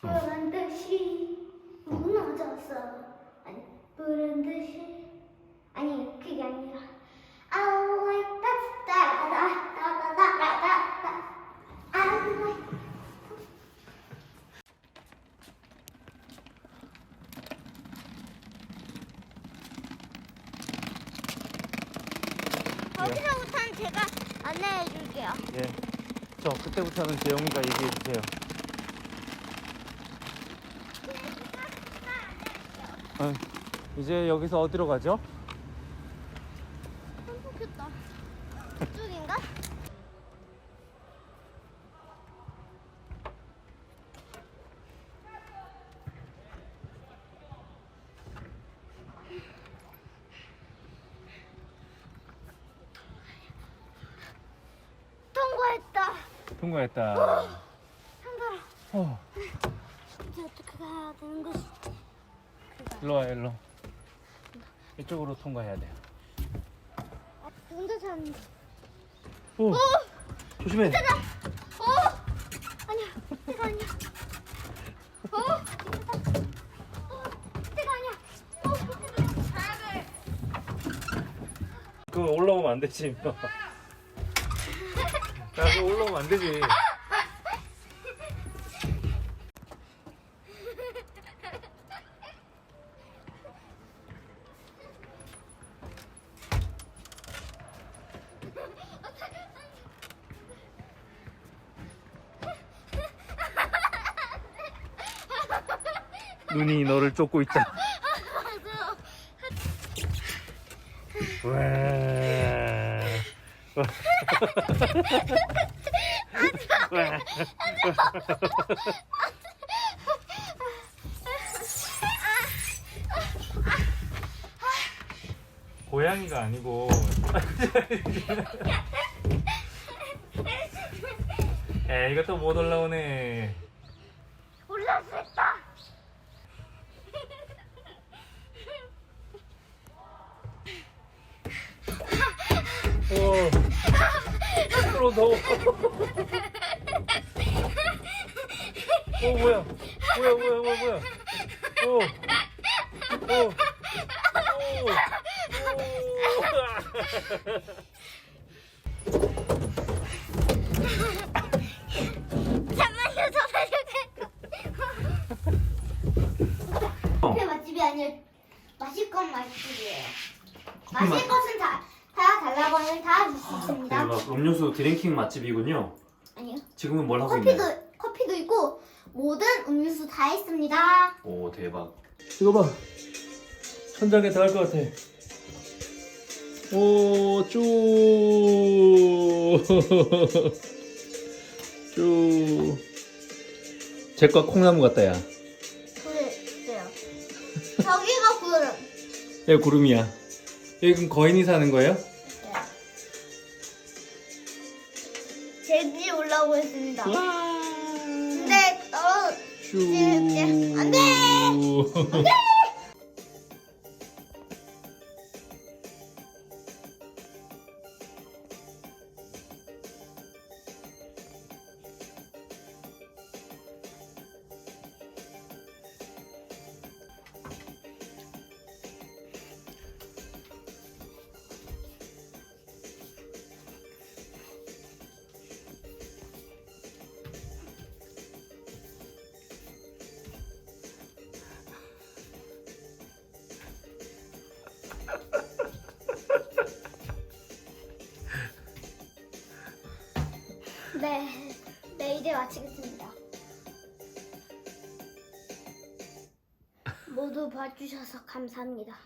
부른 듯이 무너졌어 아니 부른 듯이 아니 그게 아니라 I like that 따라다다다다다다 I like 거기서부터는 제가 안내해 줄게요. 예. 저 그때부터는 재영이가 얘기해 주세요. 어, 이제 여기서 어디로 가죠? 행복했다. 이쪽인가? 통과했다. 통과했다. 한가라. 어, 이제 어떻게 가야 되는 것이? 일로 와, 일로. 이쪽으로 통과해야 돼요. 혼자 사는. 오, 조심해. 어? 아니야. 내가 아니야. 어? 어? 내가 아니야. 어? 내가 그 올라오면 안 되지. 야, 그 올라오면 안 되지. 눈이 너를 쫓고 있다. 고양이가 아니고 에 이것도 못 올라오네 있다. 오 앞으로 더워 오 뭐야 뭐야 뭐야 뭐야 뭐야 오오오 잠깐만요, 저 살려게. 그 맛집이 아니라 마실 것 맛집이에요. 마실 것은 다, 다 달라 고 하면 다줄 수 있습니다. 대박 음료수 드링킹 맛집이군요 아니요. 지금은 뭘 하고 커피도 있나요? 커피도 있고 모든 음료수 다 있습니다. 오 대박 이거 봐 천장에 닿을 것 같아 오쭉쭉제과 콩나무 같다 야 그래요. 저기가 구름. 여기 구름이야 여기 그럼 거인이 사는 거예요? 제지 올라오고 있습니다. 와 근데 어슈 안 돼! 네, 네 이제 마치겠습니다. 모두 봐주셔서 감사합니다.